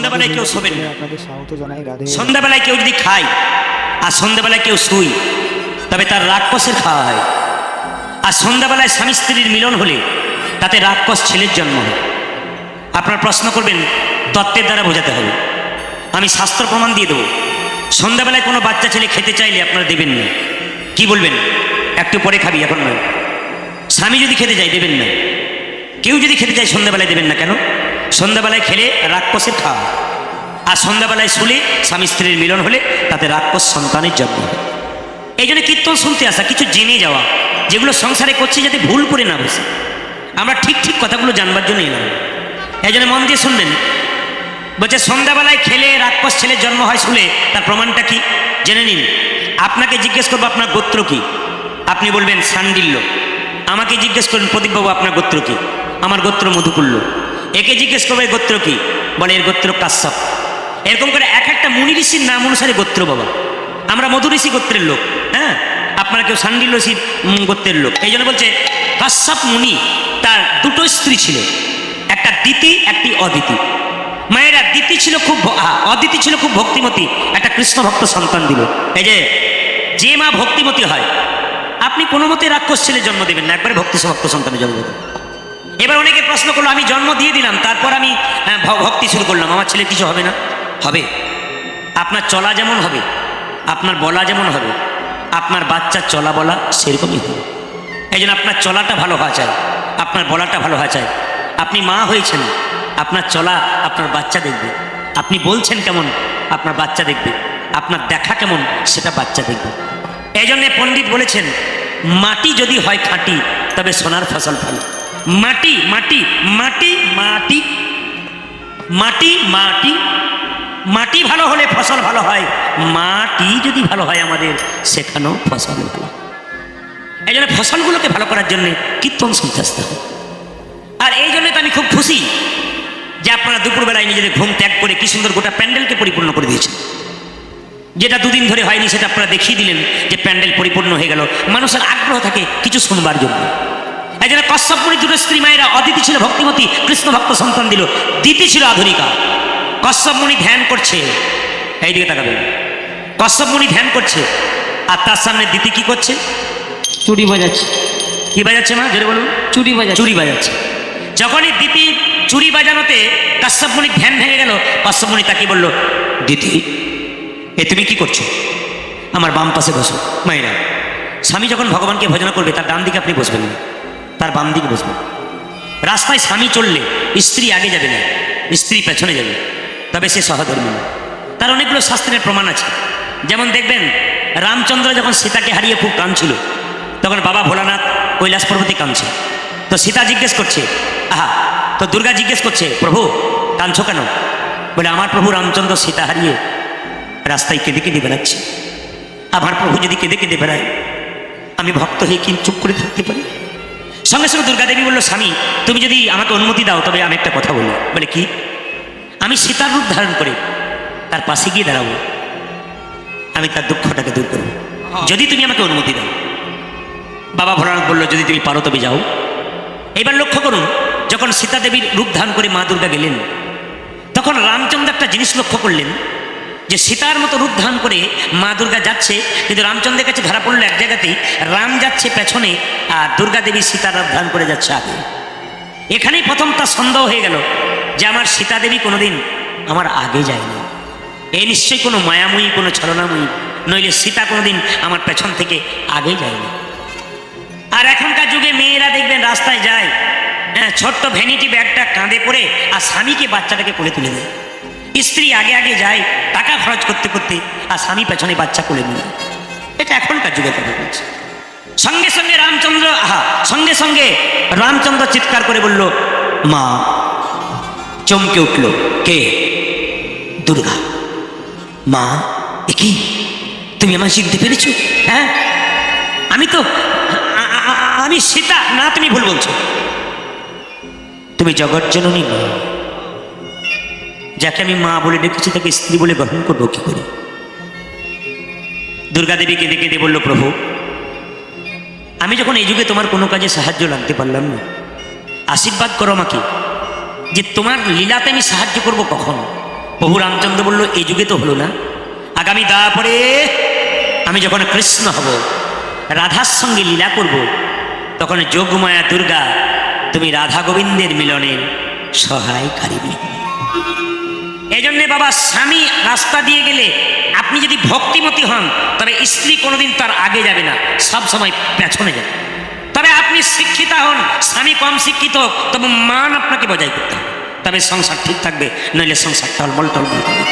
সন্ধ্যাবেলায় কেউ শোবেন সন্ধ্যাবেলায় কেউ যদি খায় আর সন্ধ্যাবেলায় কেউ শুই তবে তার রাক্ষসের খাওয়া হয় আর সন্ধ্যাবেলায় স্বামী স্ত্রীর মিলন হলে তাতে রাক্ষস ছেলের জন্ম হয়। আপনার প্রশ্ন করবেন তত্ত্বের দ্বারা বোঝাতে হবে। আমি শাস্ত্র প্রমাণ দিয়ে দেবো। সন্ধ্যাবেলায় কোনো বাচ্চা ছেলে খেতে চাইলে আপনারা দেবেন না। কি বলবেন? একটু পরে খাবি এখন নয়। স্বামী যদি খেতে চাই দেবেন না। কেউ যদি খেতে চায় সন্ধ্যাবেলায় দেবেন না কেন? সন্ধ্যাবেলায় খেলে রাক্ষসের খাওয়া আর সন্ধ্যাবেলায় শুলে স্বামী স্ত্রীর মিলন হলে তাতে রাক্ষস সন্তানের জন্ম হয়। এই জন্য কীর্তন শুনতে আসা, কিছু জেনে যাওয়া, যেগুলো সংসারে করছে যাতে ভুল করে না বসে। আমরা ঠিক ঠিক কথাগুলো জানবার জন্য এলাম। এই জন্য মন দিয়ে শুনবেন। বলছে, সন্ধ্যাবেলায় খেলে রাক্ষস ছেলের জন্ম হয় শুলে, তার প্রমাণটা কি? জেনে নিন। আপনাকে জিজ্ঞেস করব, আপনার গোত্র কি? আপনি বলবেন, সান্ডিল্য। আমাকে জিজ্ঞেস করুন, প্রদীপবাবু, আপনার গোত্র কি? আমার গোত্র মধুকুল্য একে জিজ্ঞেস করব গোত্র কি? বলে এর গোত্র কাশ্যপ এরকম করে এক একটা মুনি ঋষির নাম অনুসারে গোত্র বাবা। আমরা মধু ঋষি গোত্রের লোক হ্যাঁ? আপনারা কেউ সান্ডিল উম, গোত্রের লোক। এই জন্য বলছে কাশ্যপ মুনি তার দুটো স্ত্রী ছিল। একটা দিতি একটি অদিতি। মায়েরা দিতি ছিল খুব অদিতি ছিল খুব ভক্তিমতী। একটা কৃষ্ণ ভক্ত সন্তান দিল। এই যে যে মা ভক্তিমতী হয় আপনি কোনো মতে রাক্ষস ছেলে জন্ম দেবেন না। একবারে ভক্তি ভক্ত সন্তানের জন্ম দেবেন। এবার অনেকে প্রশ্ন করল, আমি জন্ম দিয়ে দিলাম, তারপর আমি ভক্তি শুরু করলাম, আমার ছেলে কিছু হবে না। হবে। আপনার চলা যেমন হবে, আপনার বলা যেমন হবে, আপনার বাচ্চার চলা বলা সেরকমই হবে। এই জন্য আপনার চলাটা ভালো হওয়া চাই, আপনার বলাটা ভালো হওয়া চাই। আপনি মা হয়েছেন, আপনার চলা আপনার বাচ্চা দেখবে। আপনি বলছেন কেমন, আপনার বাচ্চা দেখবে। আপনার দেখা কেমন, সেটা বাচ্চা দেখবে। এই জন্যে পণ্ডিত বলেছেন, মাটি যদি হয় খাঁটি, তবে সোনার ফসল ফলে মাটি মাটি মাটি মাটি মাটি মাটি মাটি ভালো হলে ফসল ভালো হয়। মাটি যদি ভালো হয় আমাদের, সেখানেও ফসল ভালো। এই জন্য ফসলগুলোকে ভালো করার জন্য কীর্তন শুনতে আসতে হবে। আর এই জন্য তো আমি খুব খুশি যে আপনারা দুপুরবেলায় নিজেদের ঘুম ত্যাগ করে কি সুন্দর গোটা প্যান্ডেলকে পরিপূর্ণ করে দিয়েছেন। যেটা দুদিন ধরে হয়নি, সেটা আপনারা দেখিয়ে দিলেন যে প্যান্ডেল পরিপূর্ণ হয়ে গেল। মানুষের আগ্রহ থাকে কিছু শুনবার জন্য। এই জন্য কশ্যপমণি দুটো স্ত্রী মায়েরা অদিতি ছিল ভক্তিমতী কৃষ্ণ ভক্ত সন্তান দিল। দিতি ছিল আধুনিকা। কশ্যপমণি ধ্যান করছে। এইদিকে তাকাবেন। কশ্যপমণি ধ্যান করছে। আর তার সামনে দিতি কি করছে? চুরি বাজাচ্ছে। কি বাজাচ্ছে মা? জোরে বলুন। চুরি বাজাচ্ছে। চুরি বাজাচ্ছে। যখনই দিতি চুরি বাজানোতে কাশ্যপমণির ধ্যান ভেঙে গেল কাশ্যপমণি তাকে বলল দিতি এ তুমি কি করছ? আমার বাম পাশে বসো। মায়েরা স্বামী যখন ভগবানকে ভজনা করবে তার ডান দিকে আপনি বসবেন না। তার বাম দিকে বসবেন রাস্তায় স্বামী চললে স্ত্রী আগে যাবে না, স্ত্রী পেছনে যাবে, তবে সে সহধর্মী। তার অনেকগুলো শাস্ত্রের প্রমাণ আছে। যেমন দেখবেন, রামচন্দ্র যখন সীতাকে হারিয়ে খুব কাঁদছিল, তখন বাবা ভোলানাথ কৈলাস পর্বতে কাঁদছে। তো সীতা জিজ্ঞেস করছে, আহা, তো দুর্গা জিজ্ঞেস করছে, প্রভু, কাঁদছো কেন? বলে, আমার প্রভু রামচন্দ্র সীতা হারিয়ে রাস্তায় কেঁদে কেঁদে বেড়াচ্ছে। আমার প্রভু যদি কেঁদে কেঁদে বেড়ায়, আমি ভক্ত হয়ে কি চুপ করে থাকতে পারি? সঙ্গে সঙ্গে দুর্গাদেবী বলল, স্বামী, তুমি যদি আমাকে অনুমতি দাও, তবে আমি একটা কথা বলি বলে কি? আমি সীতার রূপ ধারণ করে তার পাশে গিয়ে দাঁড়াবো। আমি তার দুঃখটাকে দূর করব। যদি তুমি আমাকে অনুমতি দাও। বাবা ভোলানাথ বলল, যদি তুমি পারো, তবে যাও। এবার লক্ষ্য করুন, যখন সীতা দেবীর রূপ ধারণ করে মা দুর্গা গেলেন, তখন রামচন্দ্র একটা জিনিস লক্ষ্য করলেন। যে সীতার মতো রূপ ধারণ করে মা দুর্গা যাচ্ছে, কিন্তু রামচন্দ্রের কাছে ধরা পড়ল এক জায়গাতেই। রাম যাচ্ছে পেছনে আর দুর্গা দেবী সীতার রূপ ধারণ করে যাচ্ছে আগে। এখানেই প্রথম তার সন্দেহ হয়ে গেল যে আমার সীতা দেবী কোনোদিন আমার আগে যায়নি। এই নিশ্চয়ই কোনো মায়াময়ী, কোনো ছলনাময়ী, নইলে সীতা কোনোদিন আমার পেছন থেকে আগে যায়নি। আর এখনকার যুগে মেয়েরা দেখবেন রাস্তায় যায় হ্যাঁ ছোট্ট ভ্যানিটি ব্যাগটা কাঁধে পড়ে আর স্বামীকে, বাচ্চাটাকে কোলে তুলে দেয়। স্ত্রী আগে আগে যায়, টাকা খরচ করতে করতে আর স্বামী পেছনে বাচ্চা কোলে নিয়ে এটা এখনকার যুগে কথা বলছে সঙ্গে সঙ্গে রামচন্দ্র, আহা, সঙ্গে সঙ্গে রামচন্দ্র চিৎকার করে বলল, মা, চমকে উঠল, কে? দুর্গা। মা, এ কি? তুমি আমার শিখতে পেরেছ? হ্যাঁ? আমি তো আমি সীতা, না তুমি ভুল বলছো। তুমি জগৎজননী মা যাকে আমি মা বলে ডেকেছি, তাকে স্ত্রী বলে গ্রহণ করব কি করে? দুর্গা দেবী কেঁদে কেঁদে বলল, প্রভু, আমি যখন এই যুগে তোমার কোনো কাজে সাহায্য লাগতে পারলাম না, আশীর্বাদ করো আমাকে যে তোমার লীলাতে আমি সাহায্য করব কখন? প্রভু রামচন্দ্র বলল, এই যুগে তো হলো না। আগামী দা পরে আমি যখন কৃষ্ণ হব, রাধার সঙ্গে লীলা করব, তখন যোগমায়া দুর্গা, তুমি রাধা গোবিন্দের মিলনের সহায়কারিণী এই জন্যে বাবা স্বামী রাস্তা দিয়ে গেলে আপনি যদি ভক্তিমতী হন, তবে স্ত্রী কোনোদিন তার আগে যাবে না, সব সময় পেছনে যাবে। তবে আপনি শিক্ষিতা হন, স্বামী কম শিক্ষিত তবে মান আপনাকে বজায় করতে হবে। তবে সংসার ঠিক থাকবে, নইলে সংসার টলমল টলমল করবে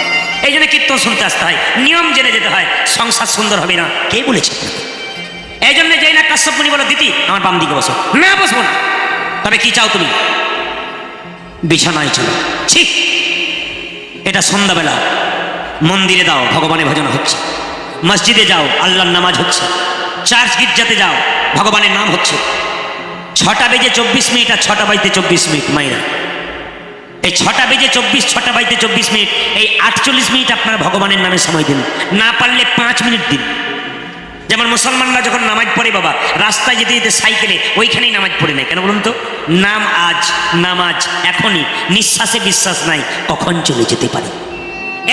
এই জন্য কীর্তন শুনতে আসতে হয়, নিয়ম জেনে যেতে হয়, সংসার সুন্দর হবে না, কে বলেছে এই জন্য যেই না কাশ্যপ মুনি বলো, দিদি, আমার বাম দিকে বসো। না, বসবো না। তবে কি চাও তুমি? বিছানায় চলো। ঠিক এটা সন্ধ্যাবেলা। মন্দিরে দাও ভগবানের ভজন হচ্ছে। মসজিদে যাও, আল্লাহর নামাজ হচ্ছে। চার্চ গির্জাতে যাও, ভগবানের নাম হচ্ছে। ছটা বেজে চব্বিশ মিনিট আর ছটা বাজতে চব্বিশ মিনিট, মাইরা। এই ছটা বেজে চব্বিশ, ছটা বাজতে চব্বিশ মিনিট, এই আটচল্লিশ মিনিট আপনারা ভগবানের নামে সময় দিন। না পারলে পাঁচ মিনিট দিন। যেমন মুসলমানরা যখন নামাজ পড়ে, বাবা, রাস্তায় যেতে যেতে সাইকেলে, ওইখানেই নামাজ পড়ে নেয়। কেন বলুন তো? নাম আজ, নামাজ এখনই, নিঃশ্বাসে বিশ্বাস নাই কখন চলে যেতে পারে।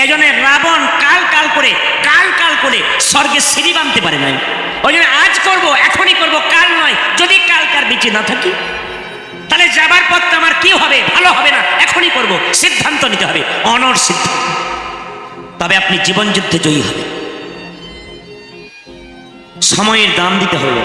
এই জন্য রাবণ কাল কাল করে, কাল কাল করে স্বর্গে সিঁড়ি বাঁধতে পারে নাই। ওই জন্য আজ করব, এখনই করব, কাল নয়, যদি কাল কার বেঁচে না থাকি। তাহলে যাবার পথটা আমার কি হবে? ভালো হবে না, এখনই করব, সিদ্ধান্ত নিতে হবে অনর সিদ্ধান্ত। তবে আপনি জীবন যুদ্ধে জয়ী হবে সময়ের দাম দিতে হবে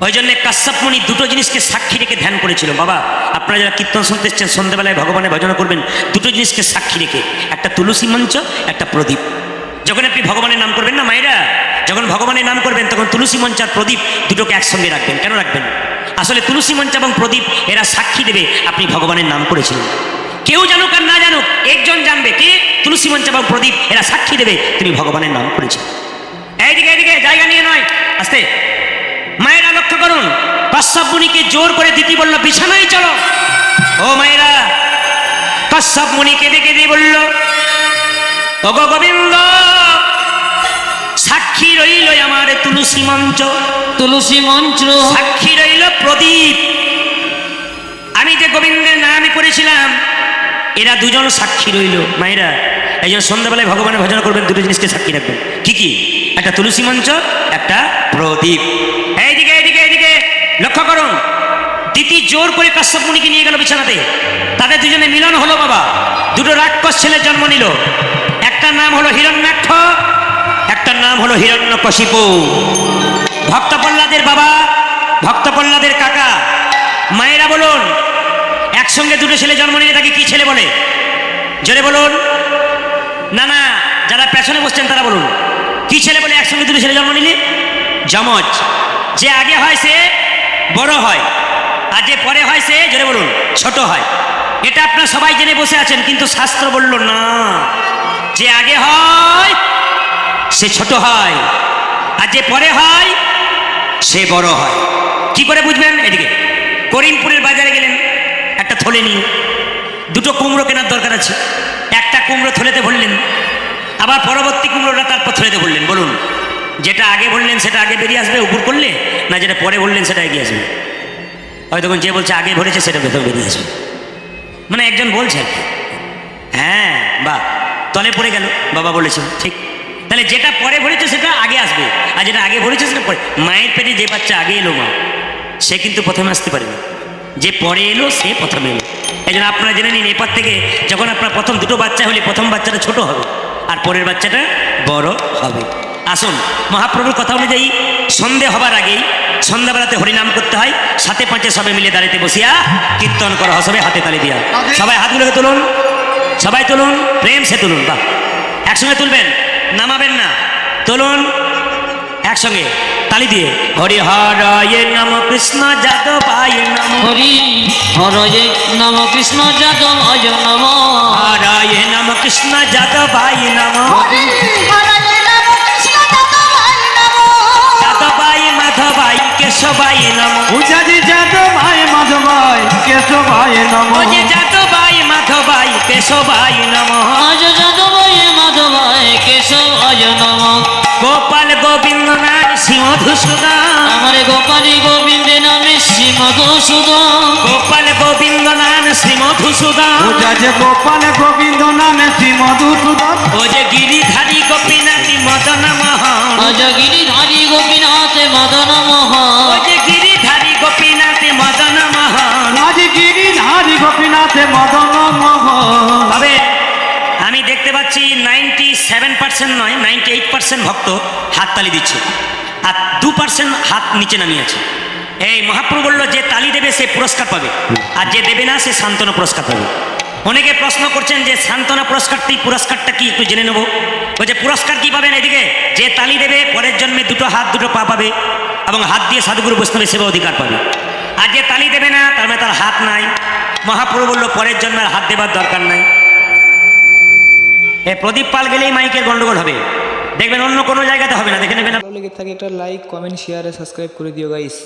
ওই জন্য কাশ্যপ মুনি দুটো জিনিসকে সাক্ষী রেখে ধ্যান করেছিল। বাবা, আপনারা যারা কীর্তন শুনতে এসছেন, সন্ধ্যেবেলায় ভগবানের ভজনা করবেন, দুটো জিনিসকে সাক্ষী রেখে, একটা তুলসী মঞ্চ, একটা প্রদীপ। যখন আপনি ভগবানের নাম করবেন না মায়েরা, যখন ভগবানের নাম করবেন, তখন তুলসী মঞ্চ আর প্রদীপ দুটোকে একসঙ্গে রাখবেন। কেন রাখবেন? আসলে তুলসী মঞ্চ এবং প্রদীপ, এরা সাক্ষী দেবে আপনি ভগবানের নাম করেছিলেন। কেউ জানুক আর না জানুক, একজন জানবে কে? তুলসী মঞ্চ এবং প্রদীপ, এরা সাক্ষী দেবে তুমি ভগবানের নাম করেছেন। এইদিকে এইদিকে জায়গা নিয়ে নয়। আস্তে। মায়েরা লক্ষ্য করুন। কশ্যপ মুনিকে জোর করে দিতি বলল বিছানায় চলো। ও মায়েরা কশ্যপ মুনি কেঁদে কেঁদে বলল ও গো গোবিন্দ সাক্ষী রইল আমার তুলসী মঞ্চ। তুলসী মঞ্চ। সাক্ষী রইল প্রদীপ। আমি যে গোবিন্দের নামে করেছিলাম এরা দুজন সাক্ষী রইল। মায়েরা এই জন্য সন্ধ্যাবেলায় ভগবানের ভজন করবেন, দুটো জিনিসকে সাক্ষী রাখবেন। কি কি? একটা তুলসী মঞ্চ, একটা প্রদীপ। এইদিকে এইদিকে এইদিকে, লক্ষ্য করুন। দিতি জোর করে কাশ্যপ মুনিকে নিয়ে গেল বিছানাতে। তাদের দুজনে মিলন হলো বাবা। দুটো রাক্ষস ছেলের জন্ম নিল। একটা নাম হলো হিরণ্যাক্ষ, একটা নাম হলো হিরণ্যকশিপু। ভক্ত প্রহ্লাদের বাবা ভক্ত প্রহ্লাদের কাকা, মায়েরা বলুন, একসঙ্গে দুটো ছেলে জন্ম নিলে তাকে কি ছেলে বলে? জোরে বলুন। না না, যারা পেছনে বসছেন তারা বলুন। কি ছেলে বলে একসঙ্গে দুটো ছেলে জন্ম নিলে? যমজ। যে আগে হয় সে বড় হয়, আর যে পরে হয় সে, জোরে বলুন, ছোট হয়। এটা আপনারা সবাই জেনে বসে আছেন, কিন্তু শাস্ত্র বলল না। যে আগে হয়, সে ছোট হয়, আর যে পরে হয়, সে বড় হয়। কি করে বুঝবেন এদিকে? করিমপুরের বাজারে গেলেন, একটা থলে নিয়ে। দুটো কুমড়ো কেনার দরকার আছে। একটা কুমড়ো থলেতে ভরলেন। আবার পরবর্তী কুমড়োটা তারপর থলেতে ভরলেন। বলুন, যেটা আগে বললেন সেটা আগে বেরিয়ে আসবে উপর করলে, না যেটা পরে বললেন সেটা এগিয়ে আসবে? হয়তো যে বলছে আগে ভরেছে, সেটা ভেতর বেরিয়ে আসবে। মানে একজন বলছে হ্যাঁ বা তলে পড়ে গেল, বাবা বলেছেন, ঠিক। তাহলে যেটা পরে ভরেছে, সেটা আগে আসবে। আর যেটা আগে ভরেছে, সেটা পরে। মায়ের পেটে যে বাচ্চা আগে এলো মা, সে কিন্তু প্রথমে আসতে পারেনি যে পরে এলো সে প্রথমে এলো। এই জন্য আপনারা জেনে নিন এরপর থেকে যখন আপনার প্রথম দুটো বাচ্চা হলে প্রথম বাচ্চাটা ছোট হবে আর পরের বাচ্চাটা বড় হবে। আসুন মহাপ্রভুর কথা অনুযায়ী সন্ধে হবার আগেই সন্ধ্যাবেলাতে হরিনাম করতে হয় সাথে পাঁচে সবাই মিলে দাঁড়িয়ে বসিয়া কীর্তন করা হবে হাতে তালি দিয়া। সবাই হাতগুলোকে তুলুন সবাই তুলুন প্রেম সে তুলুন বাহ। একসঙ্গে তুলবেন নামাবেন না তুলুন একসঙ্গে তালি দিয়ে। হরি হরয়ে নম কৃষ্ণ যাদবায় নম। হরি হরয়ে নম কৃষ্ণ যাদব অজ নম হরয়ে নম। কৃষ্ণ যাদবায় নম। যাদবায় মাধবায় কেশবায় নম। উজাজি যাদব ভাই মাধব ভাই কেশব নম। ও যে যাদবায় মাধবায় কেশবায় নম। অজ যাদব মাধবায় কেশব অজ নম। ধূসুদান আমার গোপালী গোবিন্দে নামে শ্রী মধুসূদন গোপাল গোবিন্দ নাম শ্রী মধুসূদন উজাজি গোপাল গোবিন্দ নামে শ্রী মধুসূদন ও যে গিরিধারী গোপীনাথী মদন মোহন অজগিরি ধারি গোপীনাথ মদন ও মোহন যে গিরিধারী গোপীনাথী মদন মোহন রাজগিরি ধারি গোপীনাথে মদন মোহন তবে আমি দেখতে পাচ্ছি নাইনটি সেভেন পার্সেন্ট নয় নাইনটি এইট পার্সেন্ট ভক্ত হাততালি দিচ্ছে। আর দু পার্সেন্ট হাত নিচে নামিয়ে আছে এই মহাপ্রভু বলল, যে তালি দেবে, সে পুরস্কার পাবে। আর যে দেবে না, সে সান্ত্বনা পুরস্কার পাবে। অনেকে প্রশ্ন করছেন যে, সান্ত্বনা পুরস্কারটি, পুরস্কারটা কি একটু জেনে নেব? বলছে পুরস্কার কি পাবেন এদিকে? যে তালি দেবে, পরের জন্মে দুটো হাত, দুটো পা পাবে এবং হাত দিয়ে সাধুগুরু বৈষ্ণবের সেবা অধিকার পাবে। আর যে তালি দেবে না, তার মানে তার হাত নাই। মহাপ্রভু বলল, পরের জন্মে আর হাত দেবার দরকার নাই। এ প্রদীপ পাল গেলেই মাইকের গন্ডগোল হবে। দেখবেন অন্য কোনো জায়গাতে হবে না, দেখে নেবেন। ভালো লেগে থাকে একটা লাইক কমেন্ট শেয়ার সাবস্ক্রাইব করে দিও গাইস